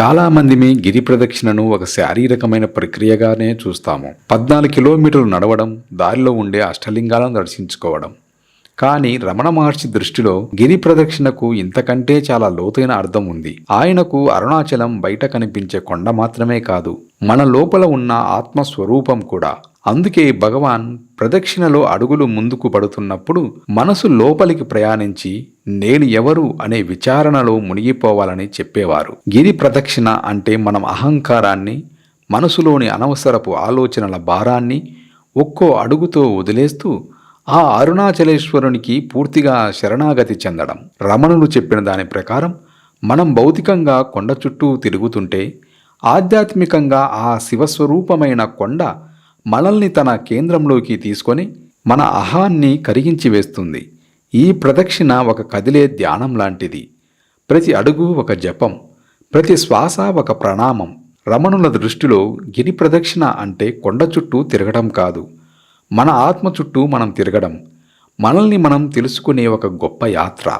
చాలామంది గిరి ప్రదక్షిణను ఒక శారీరకమైన ప్రక్రియగానే చూస్తాము. పద్నాలుగు కిలోమీటర్లు నడవడం దారిలో ఉండే అష్టలింగాలను దర్శించుకోవడం. కానీ రమణ మహర్షి దృష్టిలో గిరి ప్రదక్షిణకు ఇంతకంటే చాలా లోతైన అర్థం ఉంది. ఆయనకు అరుణాచలం బయట కనిపించే కొండ మాత్రమే కాదు మన లోపల ఉన్న ఆత్మస్వరూపం కూడా. అందుకే భగవాన్ ప్రదక్షిణలో అడుగులు ముందుకు పడుతున్నప్పుడు మనసు లోపలికి ప్రయాణించి నేను ఎవరు అనే విచారణలో మునిగిపోవాలని చెప్పేవారు. గిరి ప్రదక్షిణ అంటే మనం అహంకారాన్ని మనసులోని అనవసరపు ఆలోచనల భారాన్ని ఒక్కో అడుగుతో వదిలేస్తూ ఆ అరుణాచలేశ్వరునికి పూర్తిగా శరణాగతి చెందడం. రమణులు చెప్పిన దాని ప్రకారం మనం భౌతికంగా కొండ చుట్టూ తిరుగుతుంటే ఆధ్యాత్మికంగా ఆ శివస్వరూపమైన కొండ మనల్ని తన కేంద్రంలోకి తీసుకొని మన అహాన్ని కరిగించి వేస్తుంది. ఈ ప్రదక్షిణ ఒక కదిలే ధ్యానం లాంటిది. ప్రతి అడుగు ఒక జపం ప్రతి శ్వాస ఒక ప్రణామం. రమణుల దృష్టిలో గిరి ప్రదక్షిణ అంటే కొండ చుట్టూ తిరగడం కాదు. మన ఆత్మ చుట్టూ మనం తిరగడం. మనల్ని మనం తెలుసుకునే ఒక గొప్ప యాత్ర.